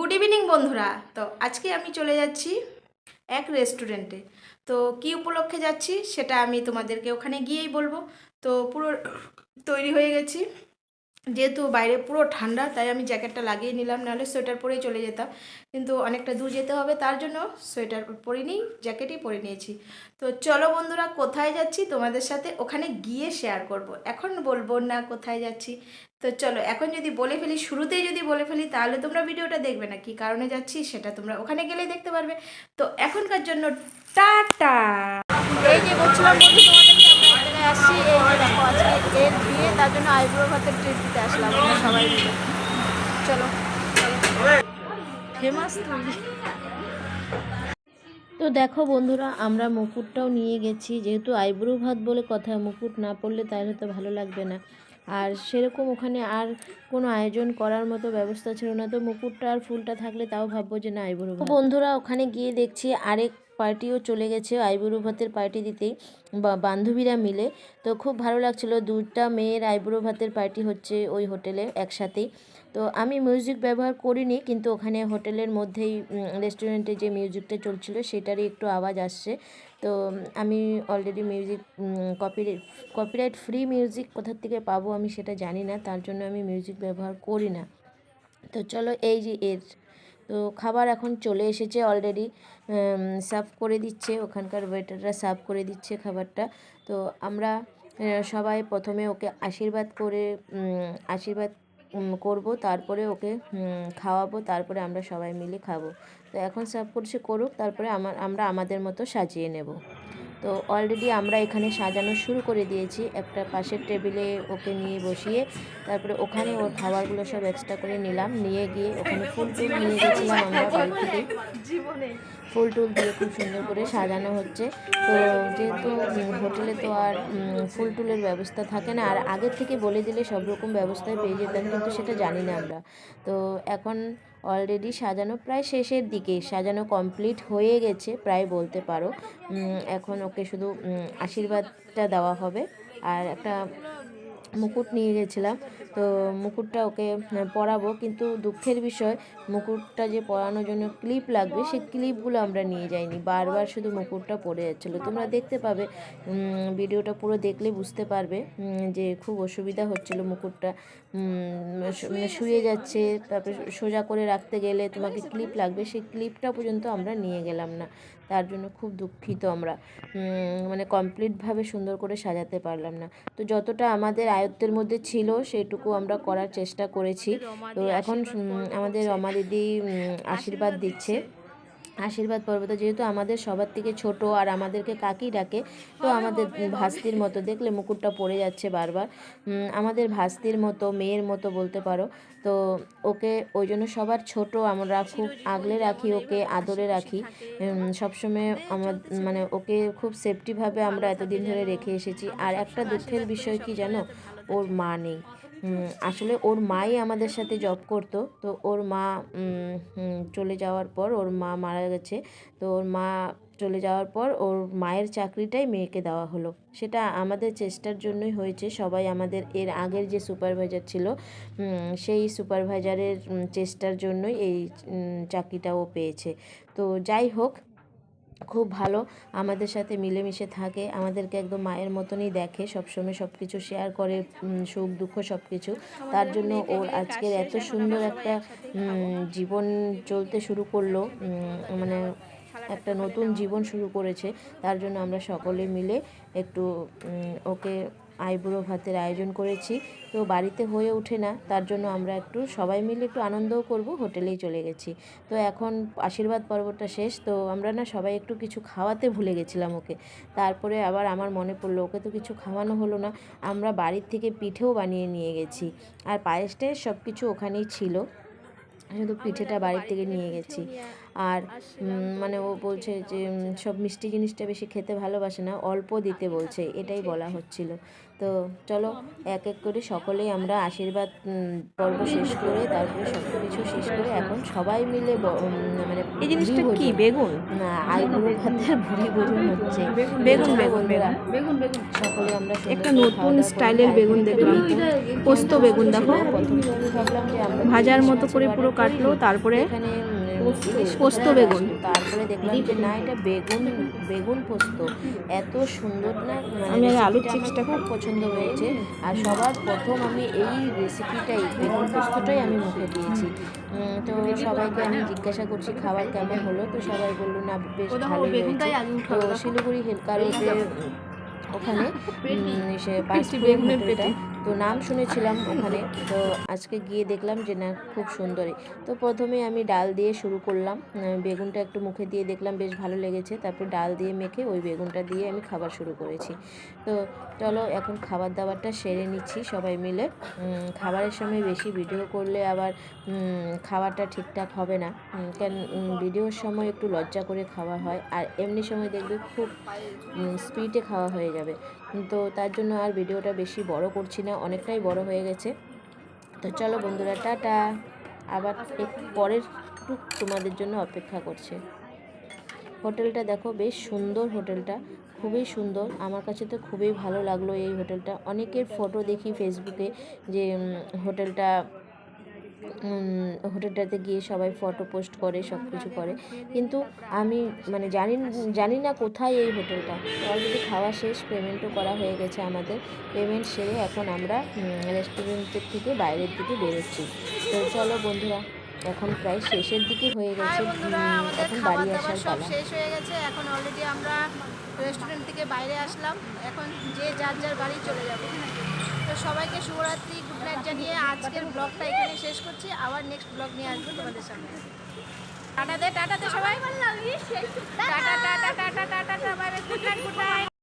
Good evening বন্ধুরা। তো আজকে আমি চলে যাচ্ছি এক রেস্টুরেন্টে তো কি উপলক্ষে যাচ্ছি, সেটা আমি তোমাদেরকে ওখানে গিয়েই বলব। তো পুরো তৈরি হয়ে গেছি। যেহেতু বাইরে পুরো ঠান্ডা, তাই আমি জ্যাকেটটা লাগিয়ে নিলাম, নাহলে সোয়েটার পরেই চলে যেতাম। কিন্তু অনেকটা দূর যেতে হবে, তার জন্য সোয়েটার পরে নিই, জ্যাকেটই পরে নিয়েছি। তো চলো বন্ধুরা, কোথায় যাচ্ছি তোমাদের সাথে ওখানে গিয়ে শেয়ার করব। এখন বলব না কোথায় যাচ্ছি। তো চলো, এখন যদি বলে ফেলি, শুরুতেই যদি বলে ফেলি, তাহলে তোমরা ভিডিওটা দেখবে না, কি কারণে যাচ্ছি সেটা তোমরা ওখানে গেলেই দেখতে পারবে। তো এখনকার জন্য টাটা! এই যে বলছিলাম বন্ধু আজকে এর তার জন্য আইব্রো ভাতের ট্রিট দিতে আসলাম সবাই চলো। ফেমাস তো দেখো বন্ধুরা, আমরা মুকুটটাও নিয়ে গেছি। যেহেতু আইব্রো ভাত বলে কথা, মুকুট না পড়লে তাহলে হয়তো ভালো লাগবে না। আর সেরকম ওখানে আর কোনো আয়োজন করার মতো ব্যবস্থা ছিল না। তো মুকুটটা আর ফুলটা থাকলে তাও ভাববো যে না, আইব্রো বন্ধুরা, ওখানে গিয়ে দেখছি আরেক পার্টিও চলে গেছে আইব্রো ভাতের পার্টি দিতেই বা বান্ধবীরা মিলে। তো খুব ভালো লাগছিল দুটা মেয়ের আইব্রো ভাতের পার্টি হচ্ছে ওই হোটেলে একসাথেই। তো আমি মিউজিক ব্যবহার করিনি, কিন্তু ওখানে হোটেলের মধ্যেই রেস্টুরেন্টে যে মিউজিকটা চলছিল, সেটারই একটু আওয়াজ আসছে। তো আমি already music copyright copyright free music কোথার থেকে পাবো আমি সেটা জানি না, তার জন্য আমি মিউজিক ব্যবহার করি না। তো চলো এই যে এর তো খাবার এখন চলে এসেছে অলরেডি সার্ভ করে দিচ্ছে, ওখানকার ওয়েটাররা সার্ভ করে দিচ্ছে খাবারটা। তো আমরা সবাই প্রথমে ওকে আশীর্বাদ করে আশীর্বাদ করব, তারপরে ওকে খাওয়াবো, তারপরে আমরা সবাই মিলে খাব। তো এখন সার্ভ করছে করুক, তারপরে আমার, আমরা আমাদের মতো সাজিয়ে নেব। তো অলরেডি আমরা এখানে সাজানো শুরু করে দিয়েছি। একটা পাশের টেবিলে ওকে নিয়ে বসিয়ে তারপরে ওখানে ওর খাবারগুলো সব এক্সট্রা করে নিলাম। নিয়ে গিয়ে ওখানে ফুল টুল নিয়ে গেছিলাম আমরা বাড়ি থেকে। ফুল টুল দিয়ে খুব সুন্দর করে সাজানো হচ্ছে। তো যেহেতু হোটেলে তো আর ফুল টুলের ব্যবস্থা থাকে না আর আগের থেকে বলে দিলে সব রকম ব্যবস্থায় পেয়ে যেতাম কিন্তু সেটা জানি না আমরা। তো এখন অলরেডি সাজানো প্রায় শেষের দিকে। সাজানো কমপ্লিট হয়ে গেছে, প্রায় বলতে পারো। এখন ওকে শুধু আশীর্বাদটা দেওয়া হবে। আর একটা মুকুট নিয়ে গেছিলাম। তো মুকুটটা ওকে পরাবো। কিন্তু দুঃখের বিষয়, মুকুটটা যে পরানোর জন্য ক্লিপ লাগবে, সেই ক্লিপগুলো আমরা নিয়ে যাইনি। বারবার শুধু মুকুটটা পড়ে যাচ্ছিল। তোমরা দেখতে পাবে ভিডিওটা পুরো দেখলে বুঝতে পারবে যে খুব অসুবিধা হচ্ছিল মুকুটটা। মানে শুয়ে যাচ্ছে, তারপরে সোজা করে রাখতে গেলে তোমাকে ক্লিপ লাগবে। সেই ক্লিপটা পর্যন্ত আমরা নিয়ে গেলাম না। তার জন্য খুব দুঃখিত আমরা। মানে কমপ্লিটভাবে সুন্দর করে সাজাতে পারলাম না। তো যতটা আমাদের আয়ত্তের মধ্যে ছিল, সেটুকু আমরা করার চেষ্টা করেছি। তো এখন আমাদের রমা দিদি আশীর্বাদ দিচ্ছে। আশীর্বাদ পর্ব তো যেহেতু আমাদের সবার থেকে ছোট আর আমাদেরকে কাকি ডাকে, তো আমাদের ভাস্তির মতো দেখলে মুকুটটা পড়ে যাচ্ছে বারবার। আমাদের ভাস্তির মতো, মেয়ের মতো বলতে পারো। তো ওকে, ওই জন্য সবার ছোট, আমরা খুব আগলে রাখি, ওকে আদরে রাখি। সবসময় আমার মানে ওকে খুব সেফটিভাবে আমরা এতদিন ধরে রেখে এসেছি। আর একটা দুঃখের বিষয় কি জানো? ওর মা নেই। আসলে ওর মাই আমাদের সাথে জব করতো। তো ওর মা চলে যাওয়ার পর ওর মা মারা গেছে। তো ওর মা চলে যাওয়ার পর ওর মায়ের চাকরিটাই মেয়েকে দেওয়া হলো। সেটা আমাদের চেষ্টার জন্যই হয়েছে। সবাই আমাদের, এর আগের যে সুপারভাইজার ছিল সেই সুপারভাইজারের চেষ্টার জন্যই এই চাকরিটা ও পেয়েছে। তো যাই হোক খুব ভালো। আমাদের সাথে মিলেমিশে থাকে। আমাদেরকে একদম মায়ের মতনই দেখে। সবসময় সব কিছু শেয়ার করে সুখ, দুঃখ সব কিছু তার জন্য ওর আজকের এত সুন্দর একটা জীবন চলতে শুরু করল। মানে একটা নতুন জীবন শুরু করেছে। তার জন্য আমরা সকলে মিলে একটু ওকে আইবুড়ো ভাতের আয়োজন করেছি। তো বাড়িতে হয়ে ওঠে না তার জন্য আমরা একটু সবাই মিলে একটু আনন্দও করব হোটেলেই চলে গেছি। তো এখন আশীর্বাদ পর্বটা শেষ তো আমরা না সবাই একটু কিছু খাওয়াতে ভুলে গেছিলাম ওকে। তারপরে আবার আমার মনে পড়ল ওকে তো কিছু খাওয়ানো হলো না আমরা বাড়ির থেকে পিঠেও বানিয়ে নিয়ে গেছি। আর পায়েস টায়েস সব কিছু ওখানেই ছিল শুধু পিঠেটা বাড়ির থেকে নিয়ে গেছি। আর মানে ও বলছে যে সব মিষ্টি জিনিসটা বেশি খেতে ভালোবাসে না অল্প দিতে বলছে এটাই বলা হচ্ছিল। তো চলো এক এক করে সকলেই আমরা আশীর্বাদ পর্ব শেষ করে তারপরে সব কিছু শেষ করে এখন সবাই মিলে মানে এই জিনিসটা কি? বেগুন? না আইবুড়ো ভাতের ভুড়ি ভোজন হচ্ছে। বেগুন বেগুন বেগুন বেগুন। সকলে আমরা একটা নতুন স্টাইলের বেগুন দেখলাম। পোস্ত বেগুন দেখো। ভাজার মতো করে পুরো কাটলো তারপরে এখানে পোস্ত বেগুন। তারপরে দেখলাম যে না এটা বেগুন বেগুন পোস্ত। এত সুন্দর না মানে আমি আলুর চিপসটা খুব পছন্দ হয়েছে। আর সবার প্রথম আমি এই রেসিপিটাই বেগুন পোস্তটাই আমি মুখে দিয়েছি। তো সবাইকে আমি জিজ্ঞাসা করছি খাবার কেমন হলো? তো সবাই বলল না বেশ হয়েছে। তো শিলিগুড়ি হেলকার ওখানে সে হোটেলটা তো নাম শুনেছিলাম ওখানে তো আজকে গিয়ে দেখলাম যে না খুব সুন্দরই। তো প্রথমে আমি ডাল দিয়ে শুরু করলাম বেগুনটা একটু মুখে দিয়ে দেখলাম বেশ ভালো লেগেছে তারপর ডাল দিয়ে মেখে ওই বেগুনটা দিয়ে আমি খাবার শুরু করেছি। তো চলো এখন খাবার দাবারটা সেরে নিচ্ছি সবাই মিলে। খাবারের সময় বেশি ভিডিও করলে আবার খাবারটা ঠিকঠাক হবে না। কেন ভিডিওর সময় একটু লজ্জা করে খাওয়া হয় আর এমনি সময় দেখবে খুব স্পিডে খাওয়া হয়ে যাবে। তো তার জন্য আর ভিডিওটা বেশি বড় করছি না, অনেকটাই বড় হয়ে গেছে। তো চলো বন্ধুরা, টাটা। আবার পরের টুক তোমাদের জন্য অপেক্ষা করছে। হোটেলটা দেখো, বেশ সুন্দর হোটেলটা, খুবই সুন্দর। আমার কাছে তো খুবই ভালো লাগল এই হোটেলটা। অনেকের ফটো দেখি ফেসবুকে যে হোটেলটা হোটেলটাতে গিয়ে সবাই ফটো পোস্ট করে সব কিছু করে। কিন্তু আমি মানে জানি জানি না কোথায় এই হোটেলটা অলরেডি খাওয়া শেষ পেমেন্টও করা হয়ে গেছে আমাদের। পেমেন্ট সেরে এখন আমরা রেস্টুরেন্টের থেকে বাইরের দিকে বেরোচ্ছি। তো চলো বন্ধুরা এখন প্রায় শেষের দিকে হয়ে গেছে। এখন বাড়ি আসার সব পালা। শেষ হয়ে গেছে। এখন অলরেডি আমরা রেস্টুরেন্ট থেকে বাইরে আসলাম। এখন যে যার যার বাড়ি চলে যাব। সবাইকে শুভরাত্রি গুড নাইট জানিয়ে আজকের ব্লগটা এখানে শেষ করছি। আবার নেক্সট ব্লগ নিয়ে আসব তোমাদের সামনে। টাটা দে টাটা দে সবাই। Tata tata tata tata tata good night good night